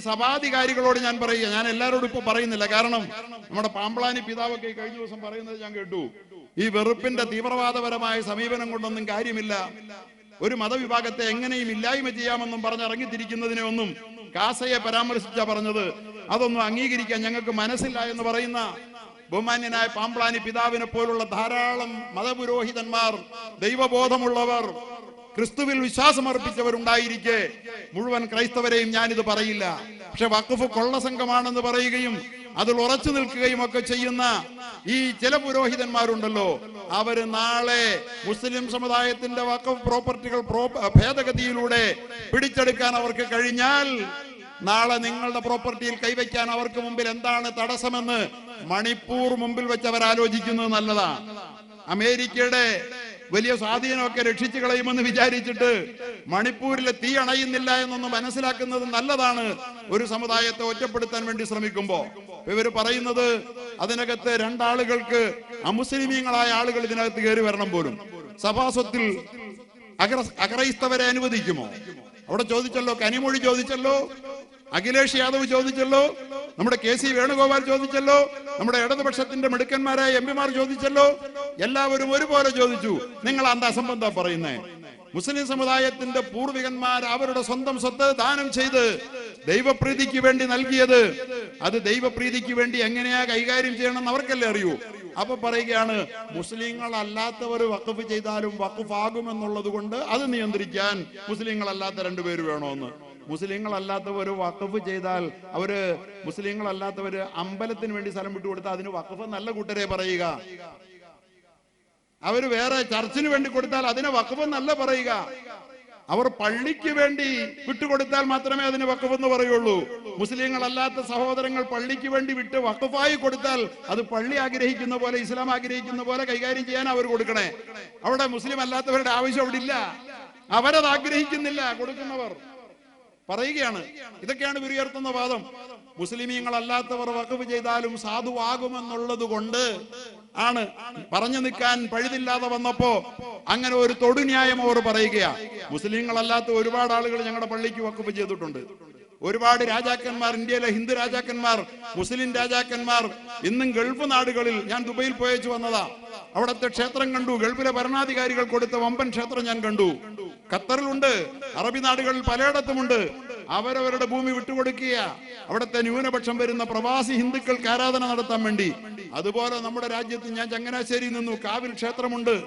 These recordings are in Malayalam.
സഭാധികാരികളോട് ഞാൻ പറയുക. ഞാൻ എല്ലാവരോടും ഇപ്പൊ പറയുന്നില്ല. കാരണം നമ്മുടെ പാമ്പളാനി പിതാവൊക്കെ കഴിഞ്ഞ ദിവസം പറയുന്നത് ഞാൻ കേട്ടു. ഈ വെറുപ്പിന്റെ തീവ്രവാദപരമായ സമീപനം കൊണ്ടൊന്നും കാര്യമില്ല. ഒരു മതവിഭാഗത്തെ എങ്ങനെയും ഇല്ലായ്മ ചെയ്യാമെന്നും പറഞ്ഞ് ഇറങ്ങിത്തിരിക്കുന്നതിനെ ഒന്നും കാസയെ പരാമർശിച്ച പറഞ്ഞത്. അതൊന്നും അംഗീകരിക്കാൻ ഞങ്ങൾക്ക് മനസ്സില്ല എന്ന് പറയുന്ന ബഹുമാന്യനായ പാമ്പ്ളാനി പിതാവിനെ പോലുള്ള ധാരാളം മതപുരോഹിതന്മാർ ദൈവബോധമുള്ളവർ ക്രിസ്തുവിൽ വിശ്വാസമർപ്പിച്ചവരുണ്ടായിരിക്കെ. മുഴുവൻ ക്രൈസ്തവരെയും ഞാനിത് പറയില്ല. പക്ഷെ വഖഫ് കൊള്ള സംഘമാണെന്ന് പറയുകയും അതിൽ ഉറച്ചു നിൽക്കുകയും ഒക്കെ ചെയ്യുന്ന ഈ ചില പുരോഹിതന്മാരുണ്ടല്ലോ. അവർ നാളെ മുസ്ലിം സമുദായത്തിന്റെ വഖഫ് പ്രോപ്പർട്ടികൾ ഭേദഗതിയിലൂടെ പിടിച്ചെടുക്കാൻ അവർക്ക് കഴിഞ്ഞാൽ നാളെ നിങ്ങളുടെ പ്രോപ്പർട്ടിയിൽ കൈവയ്ക്കാൻ അവർക്ക് മുമ്പിൽ എന്താണ് തടസ്സമെന്ന് മണിപ്പൂർ മുമ്പിൽ വെച്ച് അവർ ആലോചിക്കുന്നത് നല്ലതാണ് അമേരിക്കയുടെ വലിയ സ്വാധീനമൊക്കെ രക്ഷിച്ചു കളയുമെന്ന് വിചാരിച്ചിട്ട് മണിപ്പൂരിലെ തീ അണയുന്നില്ല എന്നൊന്ന് മനസ്സിലാക്കുന്നത് നല്ലതാണ്. ഒരു സമുദായത്തെ ഒറ്റപ്പെടുത്താൻ വേണ്ടി ശ്രമിക്കുമ്പോ. ഇവർ പറയുന്നത് അതിനകത്ത് രണ്ടാളുകൾക്ക് അമുസ്ലിമീങ്ങളായ ആളുകൾ ഇതിനകത്ത് കയറി വരണം പോലും. സഭാസ്വത്തിൽ അഗ്ര അക്രൈസ്തവരെ അനുവദിക്കുമോ? അവിടെ ചോദിച്ചല്ലോ കനിമൊഴി ചോദിച്ചല്ലോ അഖിലേഷ് യാദവ് ചോദിച്ചല്ലോ നമ്മുടെ കെ സി വേണുഗോപാൽ ചോദിച്ചല്ലോ നമ്മുടെ ഇടതുപക്ഷത്തിന്റെ മിടുക്കന്മാരായ എം പിമാർ ചോദിച്ചല്ലോ എല്ലാവരും ഒരുപോലെ ചോദിച്ചു. നിങ്ങൾ എന്താ സംബന്ധം പറയുന്നേ? മുസ്ലിം സമുദായത്തിന്റെ പൂർവികന്മാർ അവരുടെ സ്വന്തം സ്വത്ത് ദാനം ചെയ്ത് ദൈവപ്രീതിക്ക് വേണ്ടി നൽകിയത്. അത് ദൈവപ്രീതിക്ക് വേണ്ടി എങ്ങനെയാ കൈകാര്യം ചെയ്യണം എന്ന് അവർക്കല്ലേ അറിയൂ. അപ്പൊ പറയുകയാണ് മുസ്ലിങ്ങൾ അല്ലാത്തവർ വഖഫ് ചെയ്താലും വഖഫ് ആകുമെന്നുള്ളത് കൊണ്ട് അത് നിയന്ത്രിക്കാൻ മുസ്ലിങ്ങൾ അല്ലാത്ത രണ്ടുപേര് വേണമെന്ന് മുസ്ലിങ്ങൾ അല്ലാത്തവർ വഖഫ് ചെയ്താൽ അവർ മുസ്ലിങ്ങൾ അല്ലാത്തവര് അമ്പലത്തിന് വേണ്ടി സ്ഥലം വിട്ടുകൊടുത്താൽ അതിന് വഖഫ് നല്ല കൂട്ടരെ പറയുക. അവർ വേറെ ചർച്ചിന് വേണ്ടി കൊടുത്താൽ അതിനെ വഖഫ് നല്ല പറയുക. അവർ പള്ളിക്ക് വേണ്ടി വിട്ടുകൊടുത്താൽ മാത്രമേ അതിന് വഖഫ് എന്ന് പറയുള്ളൂ. മുസ്ലിങ്ങൾ അല്ലാത്ത സഹോദരങ്ങൾ പള്ളിക്ക് വേണ്ടി വിട്ട് വഖഫായി കൊടുത്താൽ അത് പള്ളി ആഗ്രഹിക്കുന്ന പോലെ ഇസ്ലാം ആഗ്രഹിക്കുന്ന പോലെ കൈകാര്യം ചെയ്യാൻ അവർ കൊടുക്കണേ. അവിടെ മുസ്ലിം അല്ലാത്തവരുടെ ആവശ്യം അവിടെ ഇല്ല. അവരത് ആഗ്രഹിക്കുന്നില്ല കൊടുക്കുന്നവർ. പറയുകയാണ്. ഇതൊക്കെയാണ് വിരിയർത്തുന്ന വാദം. മുസ്ലിമീങ്ങളല്ലാത്തവർ വഖഫ് ചെയ്താലും സാധുവാകുമെന്നുള്ളത് കൊണ്ട് ആണ് പറഞ്ഞു നിൽക്കാൻ പഴുതില്ലാതെ വന്നപ്പോ അങ്ങനെ ഒരു തൊടുന്യായം അവർ പറയുകയാ. മുസ്ലിങ്ങളല്ലാത്ത ഒരുപാട് ആളുകൾ ഞങ്ങളുടെ പള്ളിക്ക് വകുപ്പ് ചെയ്തിട്ടുണ്ട്. ഒരുപാട് രാജാക്കന്മാർ ഇന്ത്യയിലെ ഹിന്ദു രാജാക്കന്മാർ മുസ്ലിം രാജാക്കന്മാർ ഇന്നും ഗൾഫ് നാടുകളിൽ ഞാൻ ദുബൈയിൽ പോയച്ചു വന്നതാ. അവിടത്തെ ക്ഷേത്രം കണ്ടു. ഗൾഫിലെ ഭരണാധികാരികൾ കൊടുത്ത വമ്പൻ ക്ഷേത്രം ഞാൻ കണ്ടു. ഖത്തറിലുണ്ട് അറബി നാടുകളിൽ പലയിടത്തുമുണ്ട്. അവരവരുടെ ഭൂമി വിട്ടുകൊടുക്കുക അവിടുത്തെ ന്യൂനപക്ഷം വരുന്ന പ്രവാസി ഹിന്ദുക്കൾക്ക് ആരാധന നടത്താൻ വേണ്ടി. അതുപോലെ നമ്മുടെ രാജ്യത്ത് ഞാൻ ചങ്ങനാശ്ശേരിയിൽ നിന്നു കാവിൽ ക്ഷേത്രമുണ്ട്.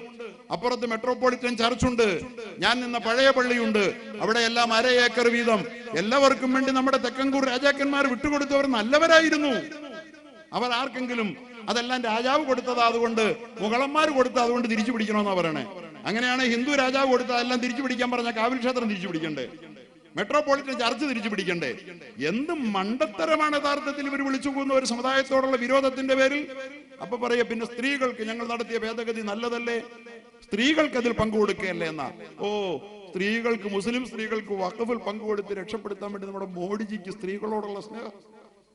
അപ്പുറത്ത് മെട്രോപൊളിറ്റൻ ചർച്ചുണ്ട്. ഞാൻ നിന്ന പഴയ പള്ളിയുണ്ട്. അവിടെ എല്ലാം അര ഏക്കർ വീതം. എല്ലാവർക്കും വേണ്ടി നമ്മുടെ തെക്കൻകൂർ രാജാക്കന്മാർ വിട്ടുകൊടുത്തവർ നല്ലവരായിരുന്നു. അവർ ആർക്കെങ്കിലും അതെല്ലാം രാജാവ് കൊടുത്തതാ അതുകൊണ്ട് മുഗളന്മാർ കൊടുത്ത അതുകൊണ്ട് തിരിച്ചു പിടിക്കണമെന്നാ പറയണേ. അങ്ങനെയാണ് ഹിന്ദു രാജാവ് കൊടുത്ത എല്ലാം തിരിച്ചു പിടിക്കാൻ പറഞ്ഞ കാവിൽ ക്ഷേത്രം തിരിച്ചു പിടിക്കണ്ടേ? മെട്രോപൊളിറ്റൻ ചർച്ച് തിരിച്ചു പിടിക്കണ്ടേ? എന്ത് മണ്ടത്തരമാണ് യഥാർത്ഥത്തിൽ ഇവർ വിളിച്ചു പോകുന്ന ഒരു സമുദായത്തോടുള്ള വിരോധത്തിന്റെ പേരിൽ? അപ്പൊ പറയ പിന്നെ സ്ത്രീകൾക്ക് ഞങ്ങൾ നടത്തിയ ഭേദഗതി നല്ലതല്ലേ? സ്ത്രീകൾക്ക് അതിൽ പങ്കുകൊടുക്കുകയല്ലേ എന്നാ? ഓ സ്ത്രീകൾക്ക് മുസ്ലിം സ്ത്രീകൾക്ക് വഖഫിൽ പങ്കുകൊടുത്ത് രക്ഷപ്പെടുത്താൻ വേണ്ടി നമ്മുടെ മോഡിജിക്ക് സ്ത്രീകളോടുള്ള സ്നേഹം.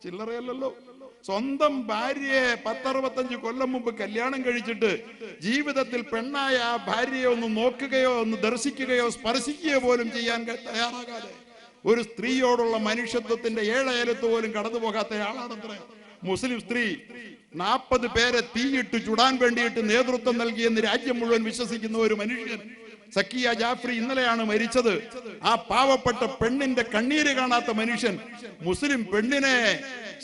ചില്ലറയല്ലല്ലോ. സ്വന്തം ഭാര്യയെ പത്തറുപത്തഞ്ച് കൊല്ലം മുമ്പ് കല്യാണം കഴിച്ചിട്ട് ജീവിതത്തിൽ പെണ്ണായ ആ ഭാര്യയെ ഒന്ന് നോക്കുകയോ ഒന്ന് ദർശിക്കുകയോ സ്പർശിക്കുകയോ പോലും ചെയ്യാൻ തയ്യാറാകാതെ ഒരു സ്ത്രീയോടുള്ള മനുഷ്യത്വത്തിന്റെ ഏഴയലത്ത് പോലും കടന്നു പോകാത്ത മുസ്ലിം സ്ത്രീ നാൽപ്പത് പേരെ തീയിട്ട് ചുടാൻ വേണ്ടിയിട്ട് നേതൃത്വം നൽകിയെന്ന് രാജ്യം മുഴുവൻ വിശ്വസിക്കുന്ന ഒരു മനുഷ്യൻ സക്കിയ ജാഫ്രി ഇന്നലെയാണ് മരിച്ചത്. ആ പാവപ്പെട്ട പെണ്ണിന്റെ കണ്ണീര് കാണാത്ത മനുഷ്യൻ മുസ്ലിം പെണ്ണിനെ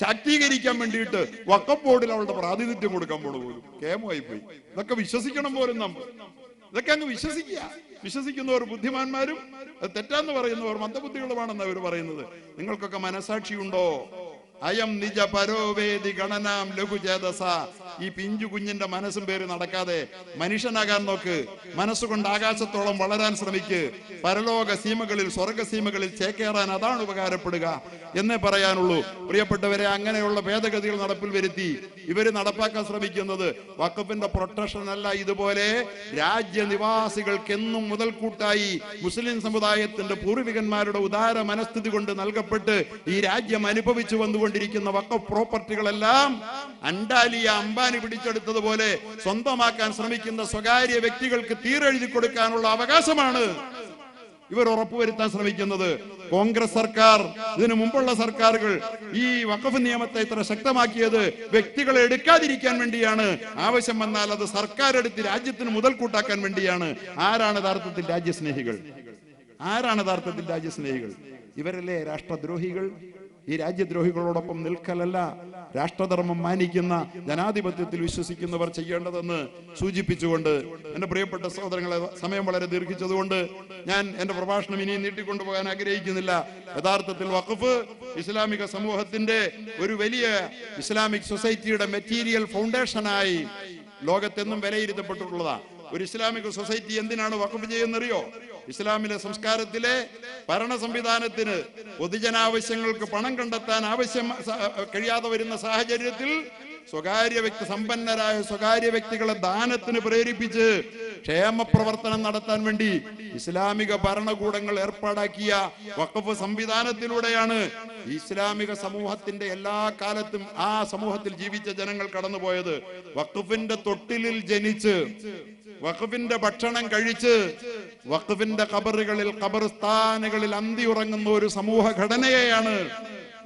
ശാക്തീകരിക്കാൻ വേണ്ടിയിട്ട് വക്കപ്പോടിൽ അവളുടെ പ്രാതിനിധ്യം കൊടുക്കാൻ പോലും. കേമമായി പോയി ഇതൊക്കെ വിശ്വസിക്കണം പോലും നമ്മൾ ഇതൊക്കെ അങ്ങ് വിശ്വസിക്കുക. വിശ്വസിക്കുന്നവർ ബുദ്ധിമാന്മാരും അത് തെറ്റാന്ന് പറയുന്നവർ മന്ദബുദ്ധികളുമാണെന്ന് അവർ പറയുന്നത്. നിങ്ങൾക്കൊക്കെ മനസാക്ഷിയുണ്ടോ? അയം നിജ പരോവേദി ഗണനാം ലഘുചേതസ. ഈ പിഞ്ചു കുഞ്ഞിന്റെ മനസ്സും പേര് നടക്കാതെ മനുഷ്യനാകാൻ നോക്ക്. മനസ്സുകൊണ്ട് ആകാശത്തോളം വളരാൻ ശ്രമിക്ക്. പരലോക സീമകളിൽ സ്വർഗ സീമകളിൽ ചേക്കേറാൻ അതാണ് ഉപകാരപ്പെടുക എന്നേ പറയാനുള്ളൂ. പ്രിയപ്പെട്ടവരെ അങ്ങനെയുള്ള ഭേദഗതികൾ നടപ്പിൽ വരുത്തി ഇവർ നടപ്പാക്കാൻ ശ്രമിക്കുന്നത് വഖഫിന്റെ പ്രൊട്ടക്ഷൻ അല്ല. ഇതുപോലെ രാജ്യനിവാസികൾക്ക് എന്നും മുതൽക്കൂട്ടായി മുസ്ലിം സമുദായത്തിന്റെ പൂർവികന്മാരുടെ ഉദാര മനസ്ഥിതി കൊണ്ട് നൽകപ്പെട്ട് ഈ രാജ്യം അനുഭവിച്ചു വന്നുകൊണ്ടിരിക്കുന്ന വഖഫ് പ്രോപ്പർട്ടികളെല്ലാം അണ്ടാലിയ അംബാനി പിടിച്ചെടുത്തതുപോലെ സ്വന്തമാക്കാൻ ശ്രമിക്കുന്ന സ്വകാര്യ വ്യക്തികൾക്ക് തീരെഴുതി കൊടുക്കാനുള്ള അവകാശമാണ് ഇവർ ഉറപ്പുവരുത്താൻ ശ്രമിക്കുന്നത്. കോൺഗ്രസ് സർക്കാർ ഇതിനു മുമ്പുള്ള സർക്കാരുകൾ ഈ വഖഫ് നിയമത്തെ ഇത്ര ശക്തമാക്കിയത് വ്യക്തികളെ എടുക്കാതിരിക്കാൻ വേണ്ടിയാണ്. ആവശ്യം വന്നാൽ അത് സർക്കാർ എടുത്ത് രാജ്യത്തിന് മുതൽക്കൂട്ടാക്കാൻ വേണ്ടിയാണ്. ആരാണ് യഥാർത്ഥത്തിൽ രാജ്യസ്നേഹികൾ? ആരാണ് യഥാർത്ഥത്തിൽ രാജ്യസ്നേഹികൾ? ഇവരല്ലേ രാഷ്ട്രദ്രോഹികൾ? ഈ രാജ്യദ്രോഹികളോടൊപ്പം നിൽക്കലല്ല. രാഷ്ട്രധർമ്മം മാനിക്കുന്ന ജനാധിപത്യത്തിൽ വിശ്വസിക്കുന്നവർ ചെയ്യേണ്ടതെന്ന് സൂചിപ്പിച്ചുകൊണ്ട് എന്റെ പ്രിയപ്പെട്ട സഹോദരങ്ങളെ സമയം വളരെ ദീർഘിച്ചതുകൊണ്ട് ഞാൻ എന്റെ പ്രഭാഷണം ഇനിയും നീട്ടിക്കൊണ്ടുപോകാൻ ആഗ്രഹിക്കുന്നില്ല. യഥാർത്ഥത്തിൽ വഖഫ് ഇസ്ലാമിക സമൂഹത്തിന്റെ ഒരു വലിയ ഇസ്ലാമിക് സൊസൈറ്റിയുടെ മെറ്റീരിയൽ ഫൗണ്ടേഷനായി ലോകത്തെന്നും വിലയിരുത്തപ്പെട്ടിട്ടുള്ളതാണ് ഒരു ഇസ്ലാമിക സൊസൈറ്റി എന്തിനാണ് വഖഫ് ചെയ്യുന്നറിയോ? ഇസ്ലാമിലെ സംസ്കാരത്തിലെ ഭരണ സംവിധാനത്തിന് പൊതുജനാവശ്യങ്ങൾക്ക് പണം കണ്ടെത്താൻ ആവശ്യം കഴിയാതെ വരുന്ന സാഹചര്യത്തിൽ സ്വകാര്യ വ്യക്തി സമ്പന്നരായ സ്വകാര്യ വ്യക്തികളെ ദാനത്തിന് പ്രേരിപ്പിച്ച് ക്ഷേമ പ്രവർത്തനം നടത്താൻ വേണ്ടി ഇസ്ലാമിക ഭരണകൂടങ്ങൾ ഏർപ്പാടാക്കിയ വഖഫ് സംവിധാനത്തിലൂടെയാണ് ഇസ്ലാമിക സമൂഹത്തിന്റെ എല്ലാ കാലത്തും ആ സമൂഹത്തിൽ ജീവിച്ച ജനങ്ങൾ കടന്നുപോയത്. വഖഫിന്റെ തൊട്ടിലിൽ ജനിച്ച് വഖഫിന്റെ ഭക്ഷണം കഴിച്ച് വഖഫിന്റെ ഖബറുകളിൽ ഖബർസ്ഥാനുകളിൽ അന്തി ഉറങ്ങുന്ന ഒരു സമൂഹ ഘടനയെയാണ്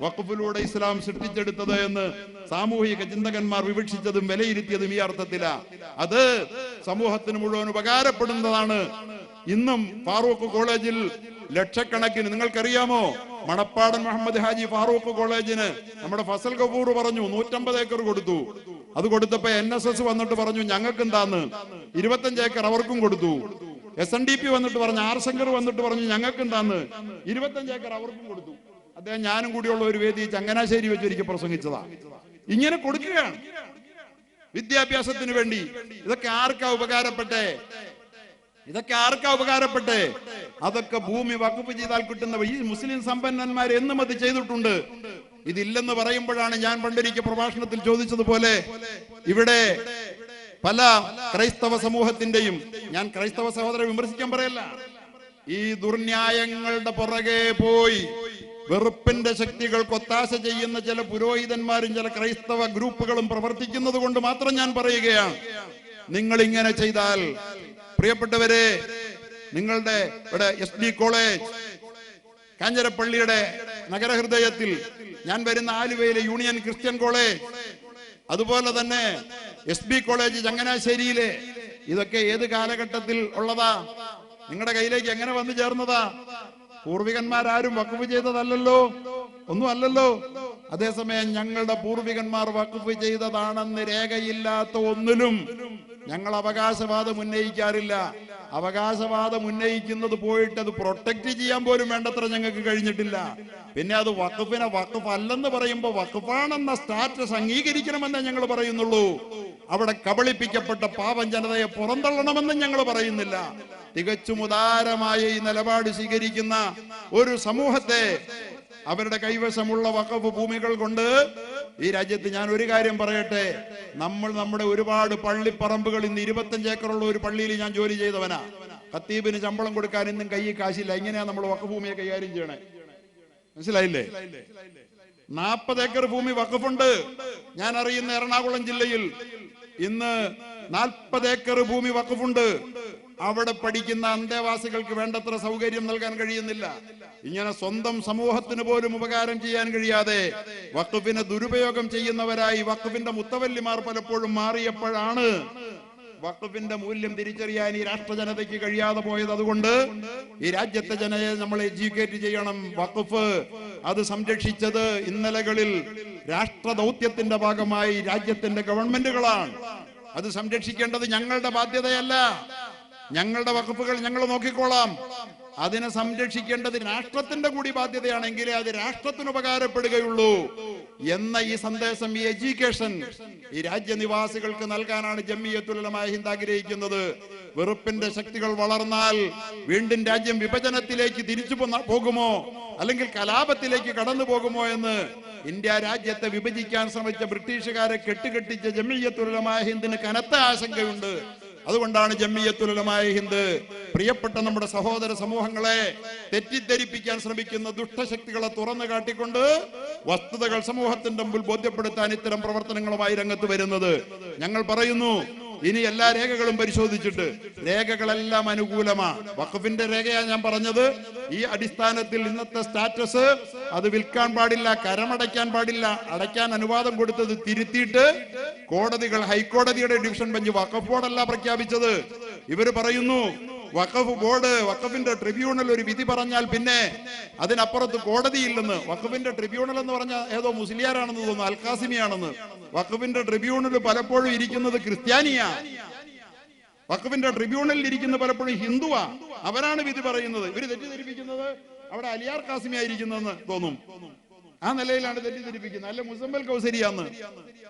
വഖഫിലൂടെ ഇസ്ലാം സൃഷ്ടിച്ചെടുത്തത് എന്ന് സാമൂഹിക ചിന്തകന്മാർ വിവക്ഷിച്ചതും വിലയിരുത്തിയതും ഈ അർത്ഥത്തിലാ. അത് സമൂഹത്തിന് മുഴുവൻ ഉപകാരപ്പെടുന്നതാണ്. ഇന്നും ഫാറൂഖ് കോളേജിൽ ലക്ഷക്കണക്കിന് നിങ്ങൾക്കറിയാമോ? മണപ്പാടൻ മുഹമ്മദ് ഹാജി ഫാറൂഖ് കോളേജിന് നമ്മുടെ ഫസൽ കപൂർ പറഞ്ഞു നൂറ്റമ്പത് ഏക്കർ കൊടുത്തു. അത് കൊടുത്തപ്പോ എൻ എസ് എസ് വന്നിട്ട് പറഞ്ഞു ഞങ്ങൾക്ക് എന്താന്ന് ഇരുപത്തഞ്ച് ഏക്കർ അവർക്കും കൊടുത്തു. എസ് എൻ ഡി പി വന്നിട്ട് പറഞ്ഞു ആർ ശങ്കർ വന്നിട്ട് പറഞ്ഞു ഞങ്ങൾക്ക് എന്താന്ന് ഇരുപത്തഞ്ച് ഏക്കർ അവർക്കും കൊടുത്തു. അദ്ദേഹം ഞാനും കൂടിയുള്ള ഒരു വേദി ചങ്ങനാശ്ശേരി വെച്ച് ഒരിക്കൽ പ്രസംഗിച്ചതാ. ഇങ്ങനെ കൊടുക്കുകയാണ്. വിദ്യാഭ്യാസത്തിന് വേണ്ടി. ഇതൊക്കെ ആർക്കാ ഉപകാരപ്പെട്ടേ? ഇതൊക്കെ ആർക്കാ ഉപകാരപ്പെട്ടേ? അതൊക്കെ ഭൂമി വകുപ്പ് ചെയ്താൽ കിട്ടുന്ന ഈ മുസ്ലിം സമ്പന്നന്മാർ എന്നും അത് ചെയ്തിട്ടുണ്ട്. ഇതില്ലെന്ന് പറയുമ്പോഴാണ് ഞാൻ പണ്ടൊരിക്കൽ പ്രഭാഷണത്തിൽ ചോദിച്ചതുപോലെ ഇവിടെ പല ക്രൈസ്തവ സമൂഹത്തിന്റെയും ഞാൻ ക്രൈസ്തവ സഹോദരെ വിമർശിക്കാൻ പറയല്ല. ഈ ദുർന്യായങ്ങളുടെ പുറകെ പോയി വെറുപ്പിന്റെ ശക്തികൾ ഒത്താശ ചെയ്യുന്ന ചില പുരോഹിതന്മാരും ചില ക്രൈസ്തവ ഗ്രൂപ്പുകളും പ്രവർത്തിക്കുന്നത് കൊണ്ട് മാത്രം ഞാൻ പറയുകയാണ്. നിങ്ങൾ ഇങ്ങനെ ചെയ്താൽ പ്രിയപ്പെട്ടവരെ നിങ്ങളുടെ ഇവിടെ എസ് ഡി കോളേജ് കാഞ്ഞിരപ്പള്ളിയുടെ നഗരഹൃദയത്തിൽ ഞാൻ വരുന്ന ആലുവയിലെ യൂണിയൻ ക്രിസ്ത്യൻ കോളേജ് അതുപോലെ തന്നെ എസ് ബി കോളേജ് ചങ്ങനാശ്ശേരിയിലെ. ഇതൊക്കെ ഏത് കാലഘട്ടത്തിൽ ഉള്ളതാ? നിങ്ങളുടെ കയ്യിലേക്ക് എങ്ങനെ വന്നു ചേർന്നതാ? പൂർവികന്മാരാരും വഖഫ് ചെയ്തതല്ലല്ലോ. ഒന്നും അല്ലല്ലോ അതേസമയം ഞങ്ങളുടെ പൂർവികന്മാർ വഖഫ് ചെയ്തതാണെന്ന് രേഖയില്ലാത്ത ഒന്നിലും ഞങ്ങൾ അവകാശവാദം ഉന്നയിക്കാറില്ല. അവകാശവാദം ഉന്നയിക്കുന്നത് പോയിട്ട് അത് പ്രൊട്ടക്ട് ചെയ്യാൻ പോലും വേണ്ടത്ര ഞങ്ങൾക്ക് കഴിഞ്ഞിട്ടില്ല. പിന്നെ അത് വഖഫിനെ വഖഫ് അല്ലെന്ന് പറയുമ്പോൾ വഖഫാണെന്ന സ്റ്റാറ്റസ് അംഗീകരിക്കണമെന്നേ ഞങ്ങൾ പറയുന്നുള്ളൂ. അവിടെ കബളിപ്പിക്കപ്പെട്ട പാവം ജനതയെ പുറന്തള്ളണമെന്ന് ഞങ്ങൾ പറയുന്നില്ല. തികച്ചും ഉദാരമായ ഈ നിലപാട് സ്വീകരിക്കുന്ന ഒരു സമൂഹത്തെ അവരുടെ കൈവശമുള്ള വഖഫ് ഭൂമികൾ കൊണ്ട് ഈ രാജ്യത്ത് ഞാൻ ഒരു കാര്യം പറയട്ടെ? നമ്മൾ നമ്മുടെ ഒരുപാട് പള്ളിപ്പറമ്പുകൾ ഇന്ന് ഇരുപത്തഞ്ച് ഏക്കറുള്ള ഒരു പള്ളിയിൽ ഞാൻ ജോലി ചെയ്തവനാ. ഖത്തീബിന് ശമ്പളം കൊടുക്കാൻ ഇന്നും കൈ കാശില്ല. എങ്ങനെയാ നമ്മൾ വക്കഭൂമിയെ ഭൂമിയെ കൈകാര്യം ചെയ്യണേ? മനസ്സിലായില്ലേ? നാൽപ്പത് ഏക്കർ ഭൂമി വഖഫുണ്ട്. ഞാൻ അറിയുന്ന എറണാകുളം ജില്ലയിൽ ഇന്ന് നാൽപ്പത് ഏക്കർ ഭൂമി വഖഫുണ്ട്. അവിടെ പഠിക്കുന്ന അന്തേവാസികൾക്ക് വേണ്ടത്ര സൗകര്യം നൽകാൻ കഴിയുന്നില്ല. ഇങ്ങനെ സ്വന്തം സമൂഹത്തിന് പോലും ഉപകാരം ചെയ്യാൻ കഴിയാതെ വഖഫിനെ ദുരുപയോഗം ചെയ്യുന്നവരായി വഖഫിന്റെ മുത്തവല്ലിമാർ പലപ്പോഴും മാറിയപ്പോഴാണ് വഖഫിന്റെ മൂല്യം തിരിച്ചറിയാൻ ഈ രാഷ്ട്ര ജനതയ്ക്ക് കഴിയാതെ പോയത്. അതുകൊണ്ട് ഈ രാജ്യത്തെ ജനതയെ നമ്മൾ എഡ്യൂക്കേറ്റ് ചെയ്യണം. വഖഫ് അത് സംരക്ഷിച്ചത് ഇന്നലകളിൽ രാഷ്ട്ര ദൗത്യത്തിന്റെ ഭാഗമായി രാജ്യത്തിന്റെ ഗവൺമെന്റുകളാണ്. അത് സംരക്ഷിക്കേണ്ടത് ഞങ്ങളുടെ ബാധ്യതയല്ല. ഞങ്ങളുടെ വകുപ്പുകൾ ഞങ്ങൾ നോക്കിക്കോളാം. അതിനെ സംരക്ഷിക്കേണ്ടത് രാഷ്ട്രത്തിന്റെ കൂടി ബാധ്യതയാണെങ്കിലേ അത് രാഷ്ട്രത്തിന് ഉപകാരപ്പെടുകയുള്ളൂ എന്ന ഈ സന്ദേശം ഈ എഡ്യൂക്കേഷൻ ഈ രാജ്യനിവാസികൾക്ക് നൽകാനാണ് ജമ്മിയത്തുലമായ ഹിന്ദ് ആഗ്രഹിക്കുന്നത്. വെറുപ്പിന്റെ ശക്തികൾ വളർന്നാൽ വീണ്ടും രാജ്യം വിഭജനത്തിലേക്ക് തിരിച്ചു പോകുമോ? അല്ലെങ്കിൽ കലാപത്തിലേക്ക് കടന്നു പോകുമോ എന്ന് ഇന്ത്യ രാജ്യത്തെ വിഭജിക്കാൻ ശ്രമിച്ച ബ്രിട്ടീഷുകാരെ കെട്ടുകെട്ടിച്ച ജമ്മിയത്തുലമായ ഹിന്ദിന് കനത്ത ആശങ്കയുണ്ട്. അതുകൊണ്ടാണ് ജമ്മിയത്തുലമായ ഹിന്ദ് പ്രിയപ്പെട്ട നമ്മുടെ സഹോദര സമൂഹങ്ങളെ തെറ്റിദ്ധരിപ്പിക്കാൻ ശ്രമിക്കുന്ന ദുഷ്ടശക്തികളെ തുറന്നു കാട്ടിക്കൊണ്ട് വസ്തുതകൾ സമൂഹത്തിന്റെ മുമ്പിൽ ബോധ്യപ്പെടുത്താൻ ഇത്തരം പ്രവർത്തനങ്ങളുമായി രംഗത്ത് വരുന്നത്. ഞങ്ങൾ പറയുന്നു ഇനി എല്ലാ രേഖകളും പരിശോധിച്ചിട്ട് രേഖകളെല്ലാം അനുകൂലമാ. വഖഫിന്റെ രേഖയാ ഞാൻ പറഞ്ഞത്. ഈ അടിസ്ഥാനത്തിൽ ഇന്നത്തെ സ്റ്റാറ്റസ് അത് വിൽക്കാൻ പാടില്ല കരമടയ്ക്കാൻ പാടില്ല അടയ്ക്കാൻ അനുവാദം കൊടുത്തത് തിരുത്തിയിട്ട് കോടതികൾ ഹൈക്കോടതിയുടെ ഡിവിഷൻ ബെഞ്ച് വഖഫ് ബോർഡല്ല പ്രഖ്യാപിച്ചത്. ഇവർ പറയുന്നു വഖഫ് ബോർഡ് വഖഫിന്റെ ട്രിബ്യൂണൽ ഒരു വിധി പറഞ്ഞാൽ പിന്നെ അതിനപ്പുറത്ത് കോടതിയില്ലെന്ന്. വഖഫിന്റെ ട്രിബ്യൂണൽ എന്ന് പറഞ്ഞാൽ ഏതോ മുസ്ലിയാരാണെന്ന് തോന്നുന്നു അൽക്കാസിമിയാണെന്ന് വഖഫിന്റെ ട്രിബ്യൂണൽ പലപ്പോഴും ഇരിക്കുന്നത് ക്രിസ്ത്യാനിയാ. വഖഫിന്റെ ട്രിബ്യൂണലിൽ ഇരിക്കുന്ന പലപ്പോഴും ഹിന്ദുവാ. അവരാണ് വിധി പറയുന്നത്. ഇവർ തെറ്റിദ്ധരിപ്പിക്കുന്നത് അവിടെ അലിയാർ കാസിമി ആയിരിക്കുന്നെന്ന് തോന്നും. ആ നിലയിലാണ് തെറ്റിദ്ധരിപ്പിക്കുന്നത്. അല്ല മുസമ്മൽ കൗസരിയാന്ന്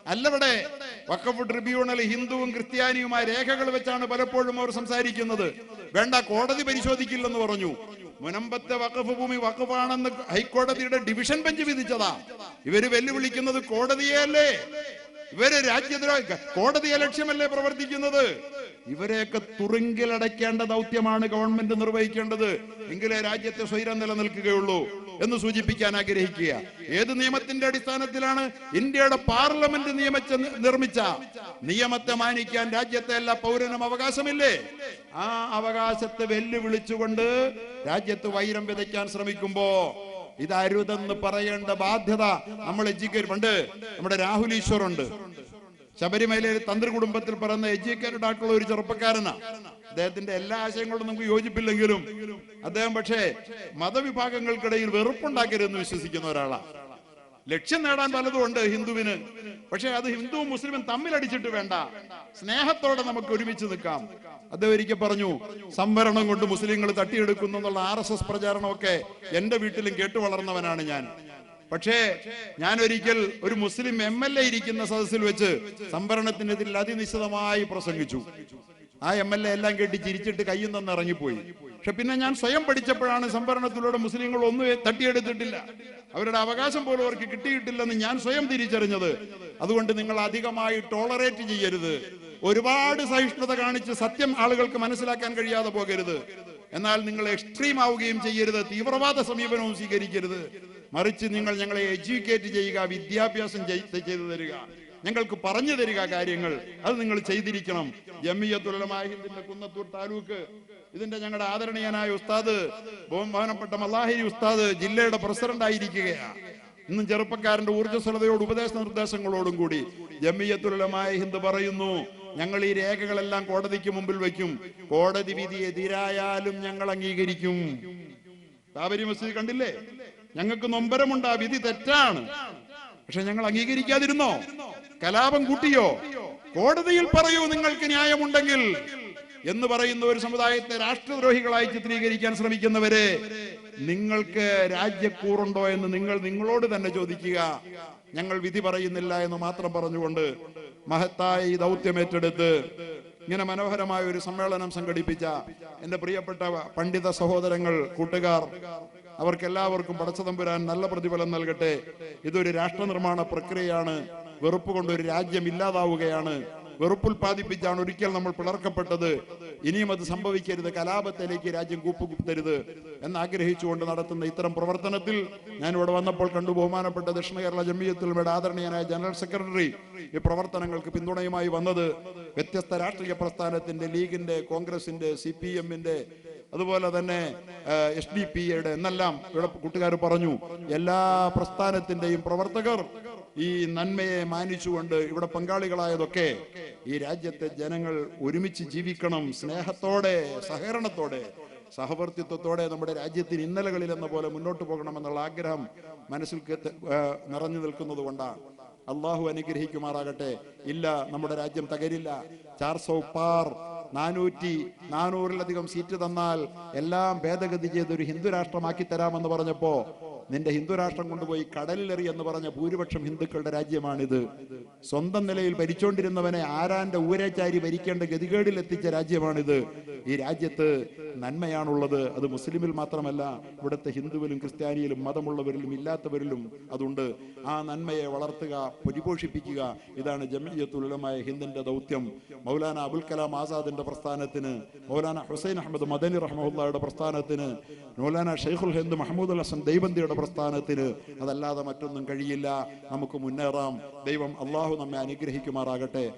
അല്ലവിടെ വക്കഫ് ട്രിബ്യൂണൽ ഹിന്ദുവും ക്രിസ്ത്യാനിയുമായ രേഖകൾ വെച്ചാണ് പലപ്പോഴും അവർ സംസാരിക്കുന്നത്. വേണ്ട കോടതി പരിശോധിക്കില്ലെന്ന് പറഞ്ഞു. മുനമ്പത്തെ വഖഫ് ഭൂമി വഖഫാണെന്ന് ഹൈക്കോടതിയുടെ ഡിവിഷൻ ബെഞ്ച് വിധിച്ചതാ. ഇവർ വെല്ലുവിളിക്കുന്നത് കോടതിയല്ലേ? ഇവർ രാജ്യദ്രോഹ കോടതിയെ ലക്ഷ്യമല്ലേ പ്രവർത്തിക്കുന്നത്? ഇവരെയൊക്കെ തുറുങ്കിലടയ്ക്കേണ്ട ദൗത്യമാണ് ഗവൺമെന്റ് നിർവഹിക്കേണ്ടത്. എങ്കിലേ രാജ്യത്തെ സ്വൈരം നിലനിൽക്കുകയുള്ളൂ. എന്ന് സൂചിപ്പിക്കാൻ ആഗ്രഹിക്കുക. ഏത് നിയമത്തിന്റെ അടിസ്ഥാനത്തിലാണ് ഇന്ത്യയുടെ പാർലമെന്റ് നിയമിച്ച നിർമ്മിച്ച? നിയമത്തെ മാനിക്കാൻ രാജ്യത്തെ എല്ലാ പൗരനും അവകാശമില്ലേ? ആ അവകാശത്തെ വെല്ലുവിളിച്ചുകൊണ്ട് രാജ്യത്ത് വൈരം വിതയ്ക്കാൻ ശ്രമിക്കുമ്പോ ഇത് അരുതെന്ന് പറയേണ്ട ബാധ്യത നമ്മൾ എജ്യൂക്കേറ്റ് പണ്ട് നമ്മുടെ രാഹുൽ ഈശ്വർ ഉണ്ട് ശബരിമലയിൽ തന്ത്രി കുടുംബത്തിൽ പിറന്ന എഡ്യൂക്കേറ്റഡ് ആയിട്ടുള്ള ഒരു ചെറുപ്പക്കാരനാണ് അദ്ദേഹത്തിന്റെ എല്ലാ ആശയങ്ങളോടും നമുക്ക് യോജിപ്പില്ലെങ്കിലും അദ്ദേഹം പക്ഷേ മതവിഭാഗങ്ങൾക്കിടയിൽ വെറുപ്പുണ്ടാക്കരുതെന്ന് വിശ്വസിക്കുന്ന ഒരാളാണ് ലക്ഷ്യം നേടാൻ പലതും ഉണ്ട് ഹിന്ദുവിന്. പക്ഷെ അത് ഹിന്ദുവും മുസ്ലിമും തമ്മിലടിച്ചിട്ട് വേണ്ട. സ്നേഹത്തോടെ നമുക്ക് ഒരുമിച്ച് നിൽക്കാം. അദ്ദേഹം ഒരിക്കൽ പറഞ്ഞു സംവരണം കൊണ്ട് മുസ്ലിങ്ങൾ തട്ടിയെടുക്കുന്നു എന്നുള്ള ആർ എസ് എസ് പ്രചാരണമൊക്കെ എന്റെ വീട്ടിലും കേട്ടു വളർന്നവനാണ് ഞാൻ. പക്ഷേ ഞാൻ ഒരിക്കൽ ഒരു മുസ്ലിം എം എൽ എ ഇരിക്കുന്ന സദസ്സിൽ വെച്ച് സംവരണത്തിനെതിരിൽ അതിനിശ്ചിതമായി പ്രസംഗിച്ചു. ആ എം എൽ എ എല്ലാം കേട്ടി ചിരിച്ചിട്ട് കയ്യിൽ നിന്ന് ഇറങ്ങിപ്പോയി. പക്ഷെ പിന്നെ ഞാൻ സ്വയം പഠിച്ചപ്പോഴാണ് സംവരണത്തിലൂടെ മുസ്ലിങ്ങൾ ഒന്നും തട്ടിയെടുത്തിട്ടില്ല. അവരുടെ അവകാശം പോലും അവർക്ക് കിട്ടിയിട്ടില്ലെന്ന് ഞാൻ സ്വയം തിരിച്ചറിഞ്ഞത്. അതുകൊണ്ട് നിങ്ങൾ അധികമായി ടോളറേറ്റ് ചെയ്യരുത്. ഒരുപാട് സഹിഷ്ണുത കാണിച്ച് സത്യം ആളുകൾക്ക് മനസ്സിലാക്കാൻ കഴിയാതെ പോകരുത്. എന്നാൽ നിങ്ങൾ എക്സ്ട്രീം ആവുകയും ചെയ്യരുത്. തീവ്രവാദ സമീപനവും സ്വീകരിക്കരുത്. മറിച്ച് നിങ്ങൾ ഞങ്ങളെ എഡ്യൂക്കേറ്റ് ചെയ്യുക വിദ്യാഭ്യാസം ചെയ്- ചെയ്തു തരിക. ഞങ്ങൾക്ക് പറഞ്ഞു തരിക കാര്യങ്ങൾ. അത് നിങ്ങൾ ചെയ്തിരിക്കണം. ജമിയത്തുലമായ ഹിന്ദിന്റെ കുന്നത്തൂർ താലൂക്ക്. ഇതിന്റെ ഞങ്ങളുടെ ആദരണീയനായ ഉസ്താദ് ബഹുമാനപ്പെട്ട മല്ലാഹിരി ഉസ്താദ് ജില്ലയുടെ പ്രസിഡന്റ് ആയിരിക്കുകയാണ്. ഇന്നും ചെറുപ്പക്കാരന്റെ ഊർജസ്വലതയോട് ഉപദേശ നിർദ്ദേശങ്ങളോടും കൂടി ജമിയത്തുലമായ ഹിന്ദ് പറയുന്നു ഞങ്ങൾ ഈ രേഖകളെല്ലാം കോടതിക്ക് മുമ്പിൽ വെക്കും കോടതി വിധി എതിരായാലും ഞങ്ങൾ അംഗീകരിക്കും. താബരി മസ്ജിദ് കണ്ടില്ലേ? ഞങ്ങൾക്ക് നൊമ്പരമുണ്ട് ആ വിധി തെറ്റാണ്. പക്ഷെ ഞങ്ങൾ അംഗീകരിക്കാതിരുന്നോ? കലാപം കൂട്ടിയോ? കോടതിയിൽ പറയൂ നിങ്ങൾക്ക് ന്യായമുണ്ടെങ്കിൽ എന്ന് പറയുന്ന ഒരു സമുദായത്തെ രാഷ്ട്രദ്രോഹികളായി ചിത്രീകരിക്കാൻ ശ്രമിക്കുന്നവരെ നിങ്ങൾക്ക് രാജ്യക്കൂറുണ്ടോ എന്ന് നിങ്ങൾ നിങ്ങളോട് തന്നെ ചോദിക്കുക. ഞങ്ങൾ വിധി പറയുന്നില്ല എന്ന് മാത്രം പറഞ്ഞുകൊണ്ട് മഹത്തായ ഈ ദൗത്യം ഏറ്റെടുത്ത് ഇങ്ങനെ മനോഹരമായ ഒരു സമ്മേളനം സംഘടിപ്പിച്ച എന്റെ പ്രിയപ്പെട്ട പണ്ഡിത സഹോദരങ്ങൾ കൂട്ടുകാർ അവർക്കെല്ലാവർക്കും പടച്ചതമ്പുരാൻ നല്ല പ്രതിഫലം നൽകട്ടെ. ഇതൊരു രാഷ്ട്ര നിർമ്മാണ പ്രക്രിയയാണ്. വെറുപ്പ് കൊണ്ട് ഒരു രാജ്യം ഇല്ലാതാവുകയാണ്. വെറുപ്പുൽപാദിപ്പിച്ചാണ് ഒരിക്കൽ നമ്മൾ പിളർക്കപ്പെട്ടത്. ഇനിയും അത് സംഭവിക്കരുത്. കലാപത്തിലേക്ക് രാജ്യം കൂപ്പുകുത്തരുത് എന്നാഗ്രഹിച്ചുകൊണ്ട് നടത്തുന്ന ഇത്തരം പ്രവർത്തനത്തിൽ ഞാൻ ഇവിടെ വന്നപ്പോൾ കണ്ടു ബഹുമാനപ്പെട്ട ദക്ഷിണ കേരള ജമിയത്തുലമയുടെ ആദരണീയനായ ജനറൽ സെക്രട്ടറി ഈ പ്രവർത്തനങ്ങൾക്ക് പിന്തുണയുമായി വന്നത് വ്യത്യസ്ത രാഷ്ട്രീയ പ്രസ്ഥാനത്തിന്റെ ലീഗിന്റെ കോൺഗ്രസിന്റെ സി പി എമ്മിന്റെ അതുപോലെ തന്നെ എസ് ഡി പി എയുടെ എന്നെല്ലാം ഇവിടെ കൂട്ടുകാർ പറഞ്ഞു എല്ലാ പ്രസ്ഥാനത്തിന്റെയും പ്രവർത്തകർ ഈ നന്മയെ മാനിച്ചുകൊണ്ട് ഇവിടെ പങ്കാളികളായതൊക്കെ ഈ രാജ്യത്തെ ജനങ്ങൾ ഒരുമിച്ച് ജീവിക്കണം സ്നേഹത്തോടെ സഹകരണത്തോടെ സഹവർത്തിത്വത്തോടെ നമ്മുടെ രാജ്യത്തിന് ഇന്നലകളിൽ എന്ന പോലെ മുന്നോട്ട് പോകണമെന്നുള്ള ആഗ്രഹം മനസ്സിൽ നിറഞ്ഞു നിൽക്കുന്നത് കൊണ്ടാണ്. അള്ളാഹു അനുഗ്രഹിക്കുമാറാകട്ടെ. ഇല്ല നമ്മുടെ രാജ്യം തകരില്ല. ചാർസോ പാർ നാനൂറ്റി നാനൂറിലധികം സീറ്റ് തന്നാൽ എല്ലാം ഭേദഗതി ചെയ്ത് ഒരു ഹിന്ദു രാഷ്ട്രമാക്കി തരാമെന്ന് പറഞ്ഞപ്പോ നിന്റെ ഹിന്ദു രാഷ്ട്രം കൊണ്ടുപോയി കടലിലെറി എന്ന് പറഞ്ഞ ഭൂരിപക്ഷം ഹിന്ദുക്കളുടെ രാജ്യമാണിത്. സ്വന്തം നിലയിൽ ഭരിച്ചുകൊണ്ടിരുന്നവനെ ആരാന്റെ ഊരാചാരി ഭരിക്കേണ്ട ഗതികേടിൽ എത്തിച്ച രാജ്യമാണിത്. ഈ രാജ്യത്ത് നന്മയാണുള്ളത്. അത് മുസ്ലിമിൽ മാത്രമല്ല ഇവിടുത്തെ ഹിന്ദുവിലും ക്രിസ്ത്യാനിയിലും മതമുള്ളവരിലും ഇല്ലാത്തവരിലും അതുണ്ട്. ആ നന്മയെ വളർത്തുക പരിപോഷിപ്പിക്കുക ഇതാണ് ജമിയത്തുലമായ ഹിന്ദിന്റെ ദൗത്യം. മൗലാന അബുൽ കലാം ആസാദിന്റെ പ്രസ്ഥാനത്തിന് മൗലാന ഹുസൈൻ അഹമ്മദ് മദനി റഹ്മുള്ളയുടെ പ്രസ്ഥാനത്തിന് മൗലാന ഷെയ്ഖുൽ ഹിന്ദ് മഹമ്മൂദ് അൽ ഹസൻ ദൈവന്തിയുടെ പ്രസ്ഥാനത്തിന് അതല്ലാതെ മറ്റൊന്നും കഴിയില്ല. നമുക്ക് മുന്നേറാം. ദൈവം അള്ളാഹു നമ്മെ അനുഗ്രഹിക്കുമാറാകട്ടെ.